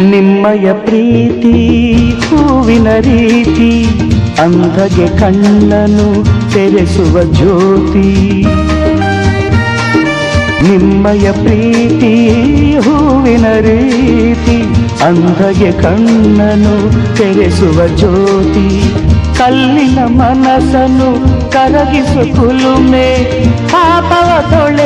ನಿಮ್ಮಯ ಪ್ರೀತಿ, ಹೂವಿನ ರೀತಿ ಅಂಧಗೆ ಕಣ್ಣನು ತೆರೆಸುವ ಜ್ಯೋತಿ. ನಿಮ್ಮಯ ಪ್ರೀತಿ, ಹೂವಿನ ರೀತಿ ಅಂಧಗೆ ಕಣ್ಣನು ತೆರೆಸುವ ಜ್ಯೋತಿ. ಕಲ್ಲಿನ ಮನಸ್ಸನ್ನು ಕರಗಿಸು ಕುಲುಮೆ, ಪಾಪವ ತೊಳೆವುದು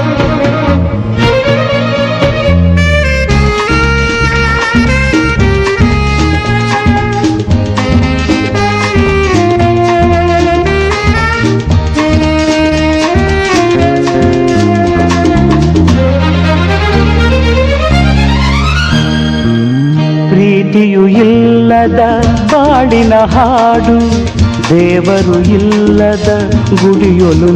ಪ್ರೀತಿಯು ಇಲ್ಲದ ಬಾಡಿನ ಹಾಡು ದೇವರು ಇಲ್ಲದ ಗುಡಿಯೊಲು